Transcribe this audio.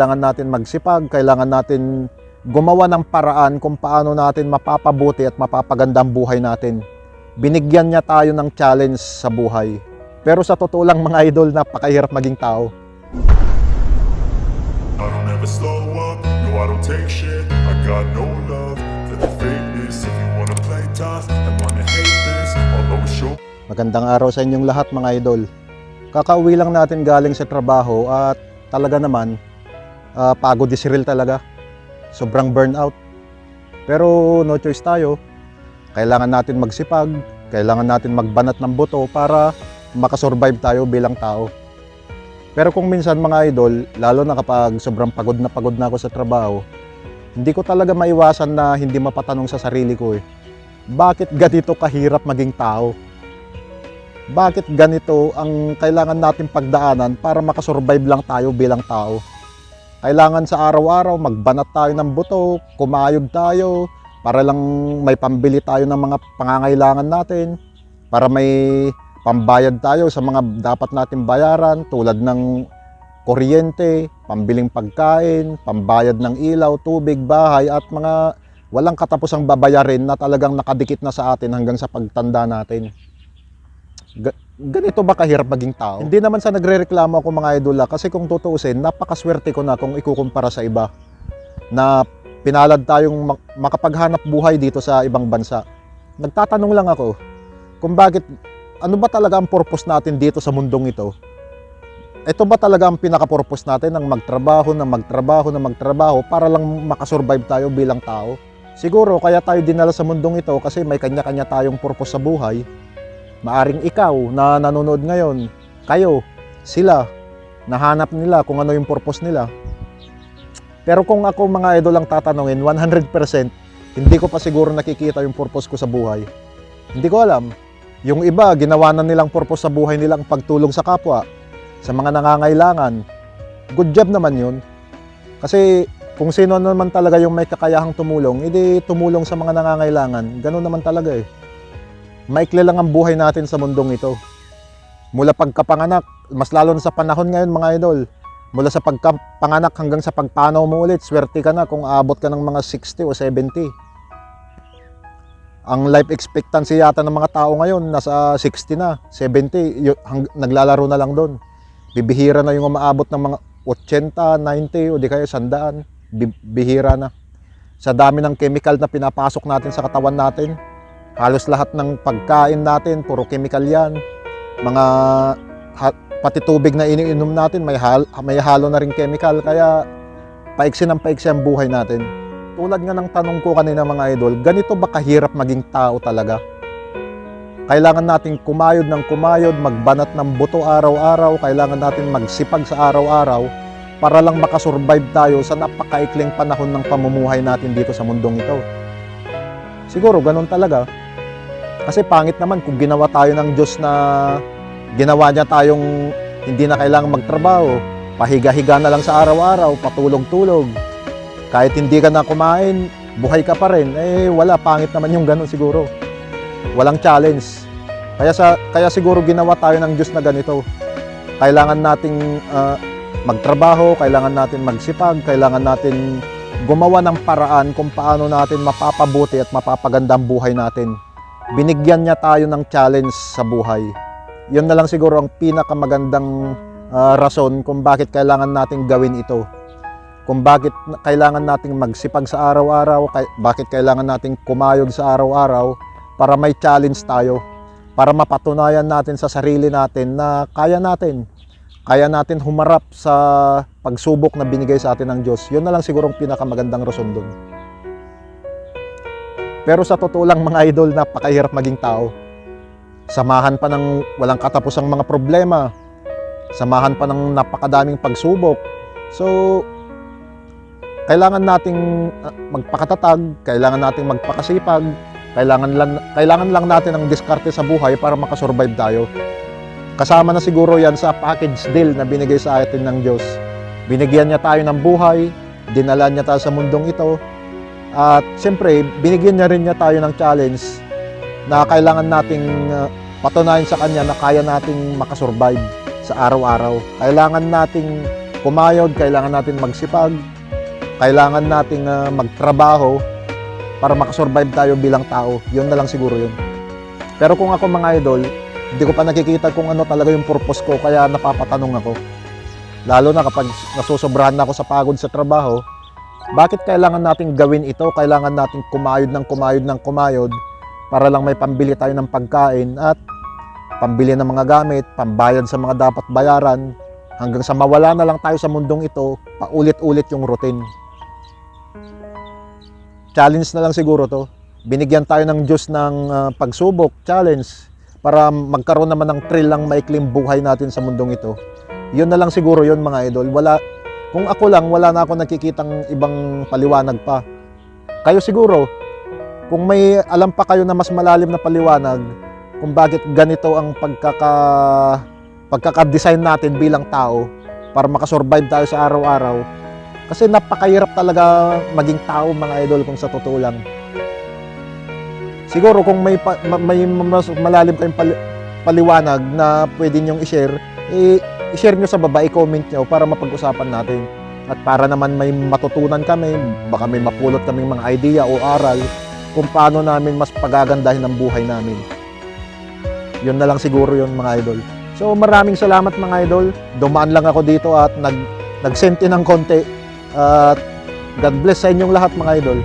Kailangan natin magsipag, kailangan natin gumawa ng paraan kung paano natin mapapabuti at mapapaganda ang buhay natin. Binigyan niya tayo ng challenge sa buhay. Pero sa totoo lang mga idol, napakahirap maging tao. I don't ever slow up, no I don't take shit I got no love for the fakeness If you wanna play tough and wanna hate this I'll always show Magandang araw sa inyong lahat mga idol. Kakauwi lang natin galing sa trabaho at talaga naman, ah, pagod si Cyril talaga. Sobrang burnout. Pero no choice tayo. Kailangan natin magsipag, kailangan natin magbanat ng buto para makasurvive tayo bilang tao. Pero kung minsan mga idol, lalo na kapag sobrang pagod na pagod na ako sa trabaho, hindi ko talaga maiwasan na hindi mapatanong sa sarili ko eh. Bakit ganito kahirap maging tao? bakit ganito ang kailangan natin pagdaanan para makasurvive lang tayo bilang tao. Kailangan sa araw-araw magbanat tayo ng buto, kumayod tayo, para lang may pambili tayo ng mga pangangailangan natin, para may pambayad tayo sa mga dapat natin bayaran tulad ng kuryente, pambiling pagkain, pambayad ng ilaw, tubig, bahay at mga walang katapusang babayarin na talagang nakadikit na sa atin hanggang sa pagtanda natin ganito ba kahirap maging tao? Hindi naman sa nagrereklamo ako mga idola kasi kung tutuusin, napakaswerte ko na kung ikukumpara sa iba na pinalad tayong mak- makapaghanap buhay dito sa ibang bansa. Nagtatanong lang ako kung bakit, ano ba talaga ang purpose natin dito sa mundong ito? Ito ba talaga ang pinaka-purpose natin ng magtrabaho, na magtrabaho, na magtrabaho para lang makasurvive tayo bilang tao? Siguro kaya tayo dinala sa mundong ito kasi may kanya-kanya tayong purpose sa buhay maaring ikaw na nanonood ngayon, kayo, sila, nahanap nila kung ano yung purpose nila. Pero kung ako mga idol ang tatanungin, 100%, hindi ko pa siguro nakikita yung purpose ko sa buhay. Hindi ko alam. Yung iba, ginawa na nilang purpose sa buhay nilang pagtulong sa kapwa, sa mga nangangailangan. Good job naman yun. Kasi kung sino naman talaga yung may kakayahang tumulong, edi tumulong sa mga nangangailangan. Ganun naman talaga eh maikli lang ang buhay natin sa mundong ito. Mula pagkapanganak, mas lalo na sa panahon ngayon mga idol, mula sa pagkapanganak hanggang sa pagpanaw mo ulit, swerte ka na kung aabot ka ng mga 60 o 70. Ang life expectancy yata ng mga tao ngayon, nasa 60 na, 70, y- hang- naglalaro na lang doon. Bibihira na yung umaabot ng mga 80, 90 o di kaya 100, Bi- bihira na. Sa dami ng chemical na pinapasok natin sa katawan natin, halos lahat ng pagkain natin, puro chemical yan. Mga ha- pati tubig na iniinom natin, may, hal, may halo na rin chemical. Kaya paiksi ng paiksi ang buhay natin. Tulad nga ng tanong ko kanina mga idol, ganito ba kahirap maging tao talaga? Kailangan natin kumayod ng kumayod, magbanat ng buto araw-araw, kailangan natin magsipag sa araw-araw para lang makasurvive tayo sa napakaikling panahon ng pamumuhay natin dito sa mundong ito. Siguro ganun talaga. Kasi pangit naman kung ginawa tayo ng Diyos na ginawa niya tayong hindi na kailangang magtrabaho, pahiga-higa na lang sa araw-araw, patulog-tulog. Kahit hindi ka na kumain, buhay ka pa rin. Eh wala, pangit naman yung ganun siguro. Walang challenge. Kaya sa kaya siguro ginawa tayo ng Diyos na ganito. Kailangan nating ah, magtrabaho, kailangan natin magsipag, kailangan natin gumawa ng paraan kung paano natin mapapabuti at mapapaganda ang buhay natin binigyan niya tayo ng challenge sa buhay. Yun na lang siguro ang pinakamagandang ah, rason kung bakit kailangan nating gawin ito. Kung bakit kailangan nating magsipag sa araw-araw, kay- bakit kailangan nating kumayod sa araw-araw para may challenge tayo. Para mapatunayan natin sa sarili natin na kaya natin. Kaya natin humarap sa pagsubok na binigay sa atin ng Diyos. Yun na lang siguro ang pinakamagandang rason doon. Pero sa totoo lang mga idol, napakahirap maging tao. Samahan pa ng walang katapusang mga problema. Samahan pa ng napakadaming pagsubok. So, kailangan nating ah, magpakatatag, kailangan nating magpakasipag, kailangan lang, kailangan lang natin ng diskarte sa buhay para makasurvive tayo. Kasama na siguro yan sa package deal na binigay sa atin ng Diyos. Binigyan niya tayo ng buhay, dinala niya tayo sa mundong ito, at siyempre, binigyan niya rin niya tayo ng challenge na kailangan nating uh, patunayan sa kanya na kaya nating makasurvive sa araw-araw. Kailangan nating kumayod, kailangan natin magsipag, kailangan nating ah, magtrabaho para makasurvive tayo bilang tao. Yun na lang siguro yun. Pero kung ako mga idol, hindi ko pa nakikita kung ano talaga yung purpose ko kaya napapatanong ako. Lalo na kapag nasusobrahan na ako sa pagod sa trabaho, bakit kailangan nating gawin ito? Kailangan nating kumayod ng kumayod ng kumayod para lang may pambili tayo ng pagkain at pambili ng mga gamit, pambayad sa mga dapat bayaran, hanggang sa mawala na lang tayo sa mundong ito, paulit-ulit yung routine. Challenge na lang siguro to. Binigyan tayo ng Diyos ng ah, pagsubok, challenge, para magkaroon naman ng thrill ng maikling buhay natin sa mundong ito. Yun na lang siguro yun mga idol. Wala, kung ako lang, wala na ako nakikitang ibang paliwanag pa. Kayo siguro, kung may alam pa kayo na mas malalim na paliwanag, kung bakit ganito ang pagkaka pagkaka-design natin bilang tao para makasurvive tayo sa araw-araw. Kasi napakahirap talaga maging tao mga idol kung sa totoo lang. Siguro kung may pa- ma- may mas malalim kayong pali- paliwanag na pwede niyong i-share, eh, i-share niyo sa baba, i-comment niyo para mapag-usapan natin. At para naman may matutunan kami, baka may mapulot kaming mga idea o aral kung paano namin mas pagagandahin ang buhay namin. Yun na lang siguro yun mga idol. So maraming salamat mga idol. Dumaan lang ako dito at nag nagsenti ng konti. At God bless sa inyong lahat mga idol.